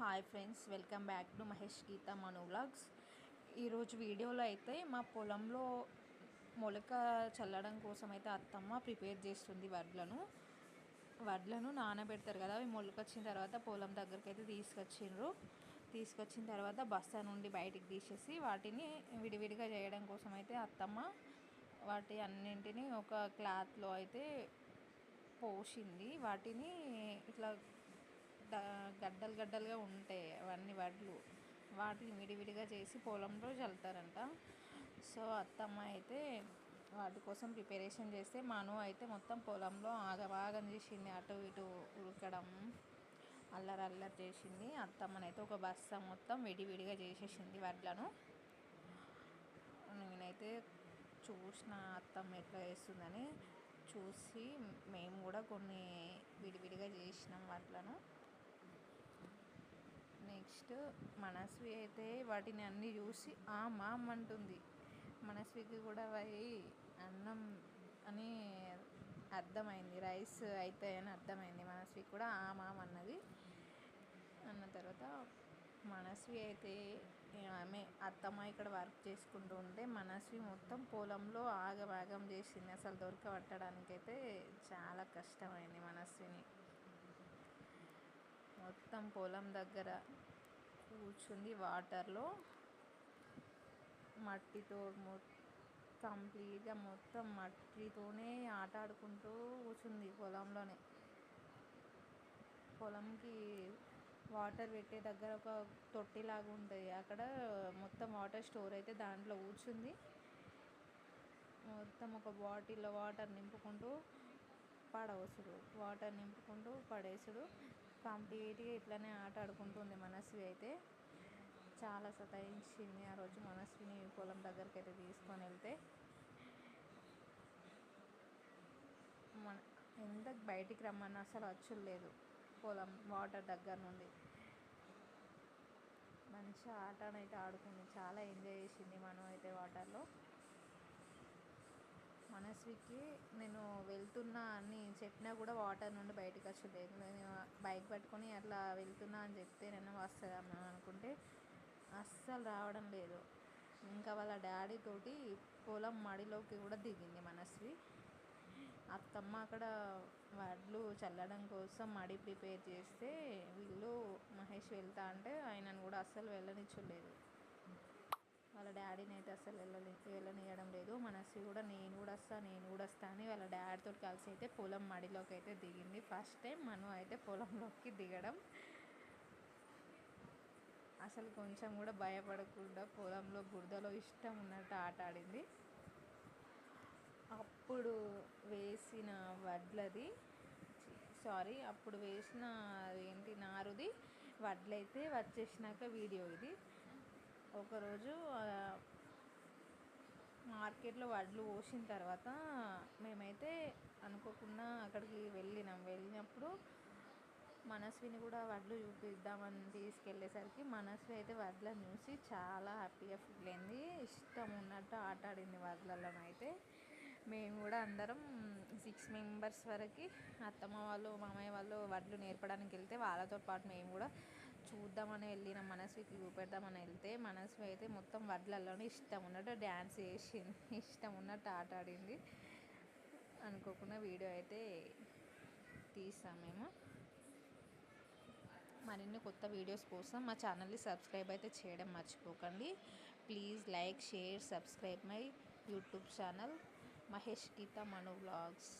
Hi friends welcome back to Mahesh Geetha Manu vlogs. ఈరోజు వీడియోలో అయితే మా పొలంలో మొలక చల్లడం కోసం అయితే అత్తమ్మ ప్రిపేర్ చేస్తుంది వడ్లను. వడ్లను నానబెడతారు కదా అవి మొలకొచ్చిన తర్వాత పొలం దగ్గరికి అయితే తీసుకొచ్చిండ్రు. తీసుకొచ్చిన తర్వాత బస్తా నుండి బయటికి తీసేసి వాటిని విడివిడిగా చేయడం కోసం అయితే అత్తమ్మ వాటి అన్నింటినీ ఒక క్లాత్లో అయితే పోసింది వాటిని ఇట్లా గడ్డలు గడ్డలుగా ఉంటాయి అవన్నీ వడ్లు. వాటిని విడివిడిగా చేసి పొలంలో చల్లుతారంట. సో అత్తమ్మ అయితే వాటి కోసం ప్రిపరేషన్ చేస్తే మను అయితే మొత్తం పొలంలో ఆగబాగం చేసింది. అటు ఇటు ఉరకడం అల్లరి అల్లరి చేసింది. అత్తమ్మనైతే ఒక బస్తా మొత్తం విడివిడిగా చేసేసింది వడ్లను. నేనైతే చూసిన అత్తమ్మ ఎట్లా చేస్తుందని చూసి మేము కూడా కొన్ని విడివిడిగా చేసినాం వాటిలను నెక్స్ట్ మనస్వి అయితే వాటిని అన్నీ చూసి ఆ మామ్ అంటుంది. మనస్వికి కూడా అవి అన్నం అని అర్థమైంది. రైస్ అయితే అని అర్థమైంది. మనస్వి కూడా ఆ మామ్ అన్నది. అన్న తర్వాత మనస్వి అయితే ఆమె అత్తమ్మ ఇక్కడ వర్క్ చేసుకుంటూ ఉంటే మనస్వి మొత్తం పొలంలో ఆగభాగం చేసింది. అసలు దొరకబట్టడానికైతే చాలా కష్టమైంది మనస్విని. మొత్తం పొలం దగ్గర కూర్చుంది వాటర్లో. మట్టితో మొ కంప్లీట్గా మొత్తం మట్టితోనే ఆట ఆడుకుంటూ కూర్చుంది పొలంలోనే. పొలంకి వాటర్ పెట్టే దగ్గర ఒక తొట్టిలాగా ఉంటుంది. అక్కడ మొత్తం వాటర్ స్టోర్ అయితే దాంట్లో కూర్చుంది. మొత్తం ఒక బాటిల్లో వాటర్ నింపుకుంటూ పడవసుడు. వాటర్ నింపుకుంటూ పడేసుడు. కంప్లీట్గా ఇట్లానే ఆట ఆడుకుంటుంది మనస్వి అయితే. చాలా సతాయించింది ఆ రోజు మనస్విని పొలం దగ్గరికి అయితే తీసుకొని వెళ్తే. మన ఎంత బయటికి రమ్మన్నా అసలు వచ్చుడు పొలం వాటర్ దగ్గర నుండి. మంచి ఆటనైతే ఆడుకుంది చాలా ఎంజాయ్ చేసింది మనం అయితే వాటర్లో. మనస్వికి నేను వెళ్తున్నా అని చెప్పినా కూడా వాటర్ నుండి బయటకు వచ్చలేదు నేను బైక్ పట్టుకొని అట్లా వెళ్తున్నా అని చెప్తే నేను వస్తుందమ్మా అనుకుంటే అస్సలు రావడం లేదు. ఇంకా వాళ్ళ డాడీ తోటి పొలం మడిలోకి కూడా దిగింది మనస్వి. అత్తమ్మ అక్కడ వడ్లు చల్లడం కోసం మడి ప్రిపేర్ చేస్తే వీళ్ళు మహేష్ వెళ్తా అంటే ఆయనను కూడా అస్సలు వెళ్ళనిచ్చలేదు. వాళ్ళ డాడీని అయితే అసలు వెళ్ళని వెళ్ళనియడం లేదు మనసి కూడా నేను కూడా వస్తా నేను కూడా వస్తా అని వాళ్ళ డాడీతో కలిసి అయితే పొలం మడిలోకి అయితే దిగింది. ఫస్ట్ టైం మనం అయితే పొలంలోకి దిగడం. అసలు కొంచెం కూడా భయపడకుండా పొలంలో బురదలో ఇష్టం ఉన్నట్టు ఆట ఆడింది. అప్పుడు వేసిన వడ్లది సారీ అప్పుడు వేసిన ఏంటి నారుది వడ్లైతే వచ్చేసినాక వీడియో ఇది. ఒకరోజు మార్కెట్లో వడ్లు పోసిన తర్వాత మేమైతే అనుకోకుండా అక్కడికి వెళ్ళినాం. వెళ్ళినప్పుడు మనస్విని కూడా వడ్లు చూపిద్దామని తీసుకెళ్ళేసరికి మనస్వి అయితే వడ్లను చూసి చాలా హ్యాపీగా ఫీల్ అయింది. ఇష్టం ఉన్నట్టు ఆట ఆడింది వడ్లలో అయితే. మేము కూడా అందరం సిక్స్ మెంబర్స్ వరకు అత్తమ్మ వాళ్ళు మామయ్య వాళ్ళు వడ్లు నేర్పడానికి వెళ్తే వాళ్ళతో పాటు మేము కూడా చూద్దామని వెళ్ళిన మనస్వికి చూపెడదామని వెళ్తే మనస్వి అయితే మొత్తం వడ్లల్లోనే ఇష్టం ఉన్నట్టు డ్యాన్స్ చేసింది. ఇష్టం ఉన్నట్టు ఆట ఆడింది. అనుకోకుండా వీడియో అయితే తీసాం మేము. మరిన్ని కొత్త వీడియోస్ కోసం మా ఛానల్ని సబ్స్క్రైబ్ అయితే చేయడం మర్చిపోకండి. Please like share subscribe my YouTube channel Mahesh Geetha Manu vlogs.